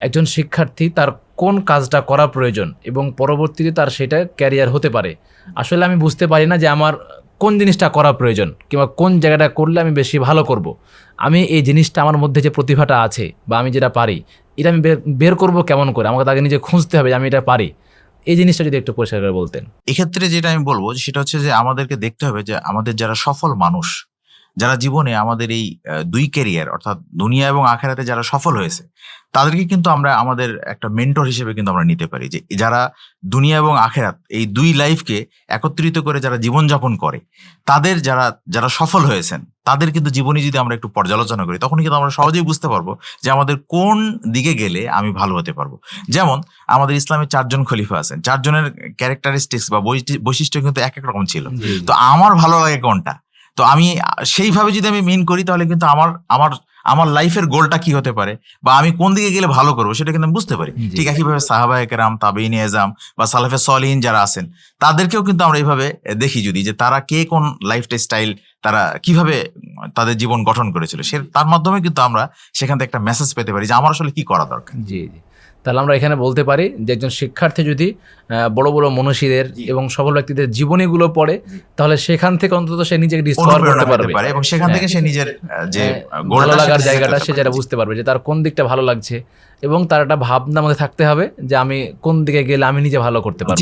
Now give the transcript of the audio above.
একজন শিক্ষার্থী তার কোন কাজটা করা প্রয়োজন এবং পরবর্তীতে তার সেটা ক্যারিয়ার হতে পারে। আসলে আমি বুঝতে পারি না যে আমার কোন জিনিসটা করা প্রয়োজন কিংবা কোন জায়গাটা করলে আমি বেশি ভালো করব। আমি এই জিনিসটা আমার মধ্যে যে প্রতিভাটা আছে বা আমি যেটা পারি, এটা আমি বের- করব কেমন করে? আমাকে তাকে নিজে খুঁজতে হবে যে আমি এটা পারি। এই জিনিসটা যদি একটু পরিষ্কার করে বলতেন। এক্ষেত্রে যেটা আমি বলব সেটা হচ্ছে যে আমাদেরকে দেখতে হবে যে আমাদের যারা সফল মানুষ যারা জীবনে আমাদের এই দুই ক্যারিয়ার অর্থাৎ দুনিয়া এবং আখেরাতে যারা সফল হয়েছে তাদেরকে কিন্তু আমরা আমাদের একটা মেন্টর হিসেবে কিন্তু আমরা নিতে পারি। যে যারা দুনিয়া এবং আখেরাত এই দুই লাইফকে একত্রিত করে যারা জীবনযাপন করে তাদের যারা যারা সফল হয়েছেন তাদের কিন্তু জীবনী যদি আমরা একটু পর্যালোচনা করি তখন কিন্তু আমরা সহজেই বুঝতে পারব যে আমাদের কোন দিকে গেলে আমি ভালো হতে পারব। যেমন আমাদের ইসলামের চারজন খলিফা আছেন চারজনের ক্যারেক্টারিস্টিক্স বা বৈশি- বৈশিষ্ট্য কিন্তু এক এক রকম ছিল। তো আমার ভালো লাগে কোনটা? তো আমি সেইভাবে যদি আমি মেন করি তাহলে কিন্তু আমার আমার আমার লাইফের গোলটা কি হতে পারে বা আমি কোন দিকে গেলে ভালো করব সেটা কিন্তু আমি বুঝতে পারি। ঠিক একইভাবে সাহাবা একরাম তাবেইন এজাম বা সালাফে সলিন যারা আছেন তাদেরকেও কিন্তু আমরা এইভাবে দেখি যদি যে তারা কে কোন লাইফ স্টাইল তারা কীভাবে তাদের জীবন গঠন করেছিল? সে তার মাধ্যমে কিন্তু আমরা সেখান থেকে একটা মেসেজ পেতে পারি যে আমার আসলে কি করা দরকার। জি জি। তাহলে আমরা এখানে বলতে পারি যে একজন শিক্ষার্থী যদি বড় বড় মনীষীদের এবং সফল ব্যক্তিদের জীবনীগুলো পড়ে তাহলে সেখান থেকে অন্তত সে নিজেকে ডিসকভার করতে পারবে। এবং সেখান হ্যাঁ। থেকে সে নিজের যে হ্যাঁ, ভালো লাগার জায়গাটা সে যেটা বুঝতে পারবে যে তার কোন দিকটা ভালো লাগছে এবং তার একটা ভাবনা আমাকে থাকতে হবে যে আমি কোন দিকে গেলে আমি নিজে ভালো করতে পারব।